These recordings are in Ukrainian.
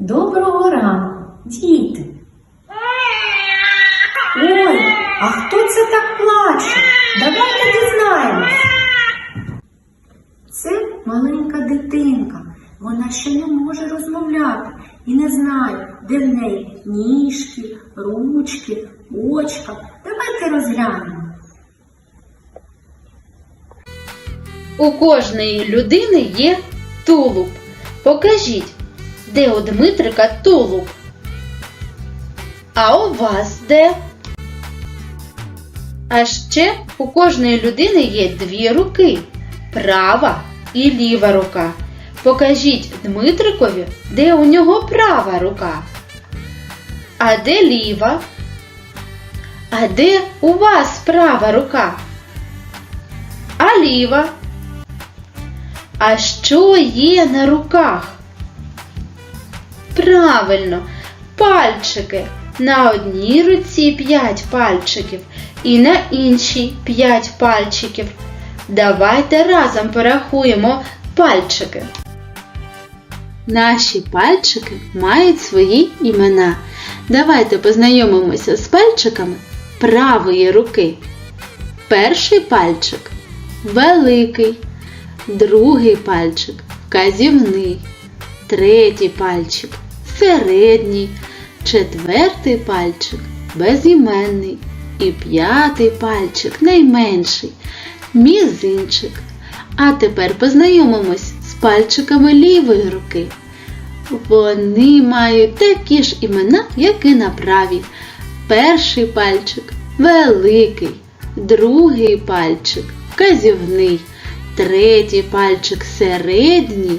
Доброго ранку, діти. Ой, а хто це так плаче? Давайте дізнаємось. Це маленька дитинка. Вона ще не може розмовляти і не знає, де в неї ніжки, ручки, очка. Давайте розглянемо. У кожної людини є тулуб. Покажіть, де у Дмитрика тулуб? А у вас де? А ще у кожної людини є дві руки права і ліва рука. Покажіть Дмитрикові, де у нього права рука. А де ліва? А де у вас права рука? А ліва? А що є на руках? Правильно, пальчики. На одній руці 5 пальчиків і на іншій 5 пальчиків. Давайте разом порахуємо пальчики. Наші пальчики мають свої імена. Давайте познайомимося з пальчиками правої руки. Перший пальчик великий, другий пальчик вказівний, третій пальчик середній, четвертий пальчик безіменний і п'ятий пальчик найменший мізинчик. А тепер познайомимось з пальчиками лівої руки. Вони мають такі ж імена, як і на правій. Перший пальчик великий, другий пальчик вказівний, третій пальчик середній,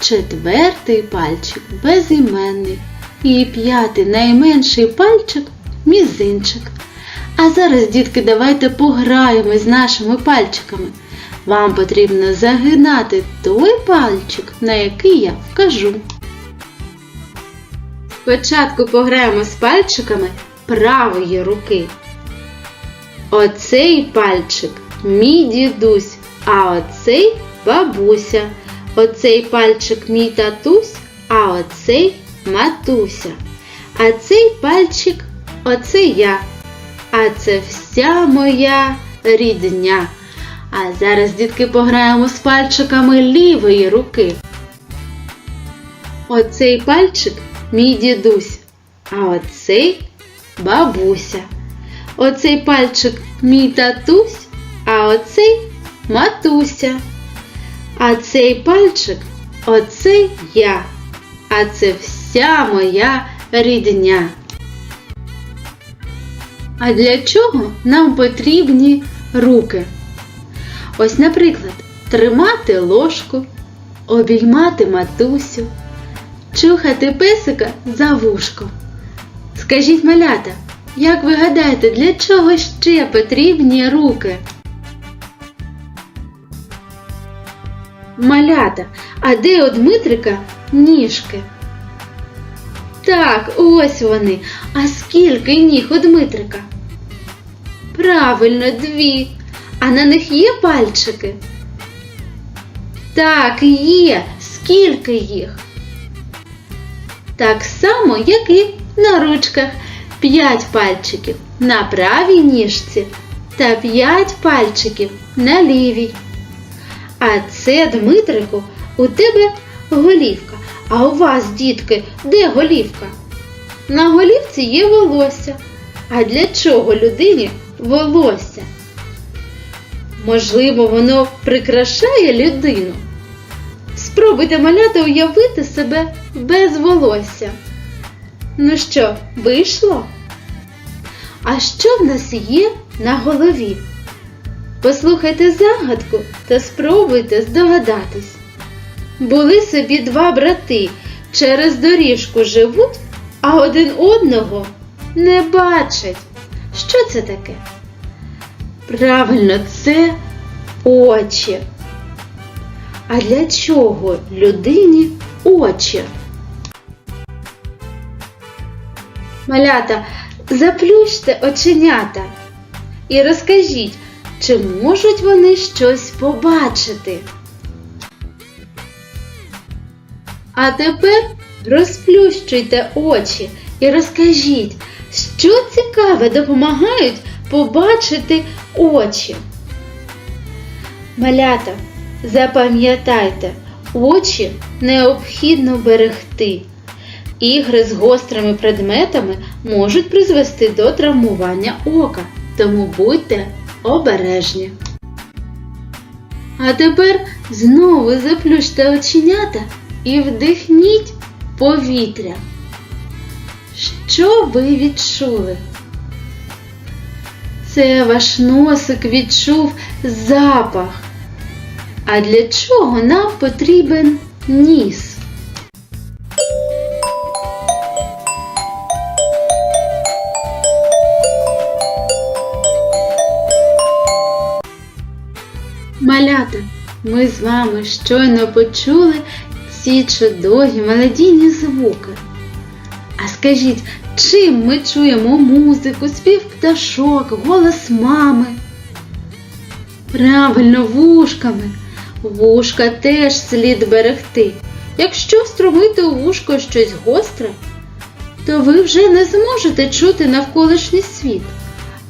четвертий пальчик безіменний і п'ятий найменший пальчик мізинчик. А зараз, дітки, давайте пограємо з нашими пальчиками. Вам потрібно загинати той пальчик, на який я вкажу. Спочатку пограємо з пальчиками правої руки. Оцей пальчик мій дідусь, а оцей бабуся. Оцей пальчик мій татусь, а оцей матуся. А цей пальчик оце я. А це вся моя рідня. А зараз, дітки, пограємо з пальчиками лівої руки. Оцей пальчик мій дідусь, а оцей бабуся. Оцей пальчик мій татусь, а оцей матуся. А цей пальчик оцей я. А це вся моя рідня. А для чого нам потрібні руки? Ось, наприклад, тримати ложку, обіймати матусю, чухати песика за вушко. Скажіть, малята, як ви гадаєте, для чого ще потрібні руки? Малята, а де у Дмитрика ніжки? Так, ось вони. А скільки ніг у Дмитрика? Правильно, дві. А на них є пальчики? Так, є. Скільки їх? Так само, як і на ручках. П'ять пальчиків на правій ніжці та п'ять пальчиків на лівій. А це, Дмитрику, у тебе голівка. А у вас, дітки, де голівка? На голівці є волосся. А для чого людині волосся? Можливо, воно прикрашає людину. Спробуйте малята уявити себе без волосся. Ну що, вийшло? А що в нас є на голові? Послухайте загадку та спробуйте здогадатись. Були собі два брати, через доріжку живуть, а один одного не бачать. Що це таке? Правильно, це очі. А для чого людині очі? Малята, заплющте оченята і розкажіть, чи можуть вони щось побачити? А тепер розплющуйте очі і розкажіть, що цікаве допомагають побачити очі. Малята, запам'ятайте, очі необхідно берегти. Ігри з гострими предметами можуть призвести до травмування ока, тому будьте обережні. А тепер знову заплющте оченята і вдихніть повітря. Що ви відчули? Це ваш носик відчув запах. А для чого нам потрібен ніс? Малята, ми з вами щойно почули ці чудові мелодійні звуки. А скажіть, чим ми чуємо музику, спів пташок, голос мами? Правильно, вушками. Вушка теж слід берегти. Якщо встромити у вушко щось гостре, то ви вже не зможете чути навколишній світ.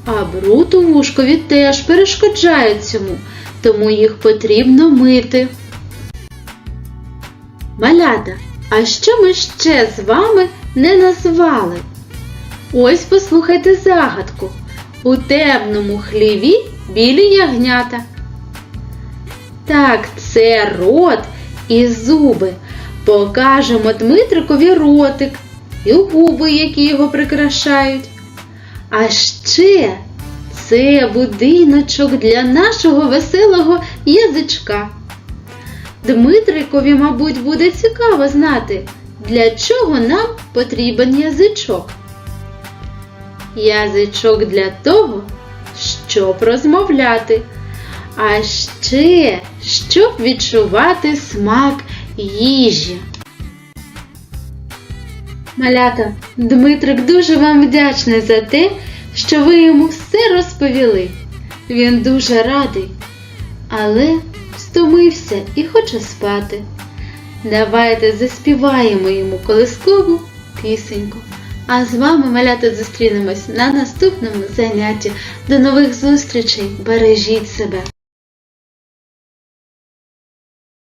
А бруд у вушкові теж перешкоджає цьому, тому їх потрібно мити. Малята, а що ми ще з вами не назвали? Ось послухайте загадку. У темному хліві білі ягнята. Так, це рот і зуби. Покажемо Дмитрикові ротик і губи, які його прикрашають. А ще це будиночок для нашого веселого язичка. Дмитрикові, мабуть, буде цікаво знати, для чого нам потрібен язичок. Язичок для того, щоб розмовляти, а ще щоб відчувати смак їжі. Малята, Дмитрик дуже вам вдячний за те, що ви йому все розповіли. Він дуже радий, але стомився і хоче спати. Давайте заспіваємо йому колискову пісеньку. А з вами, малята, зустрінемось на наступному занятті. До нових зустрічей! Бережіть себе!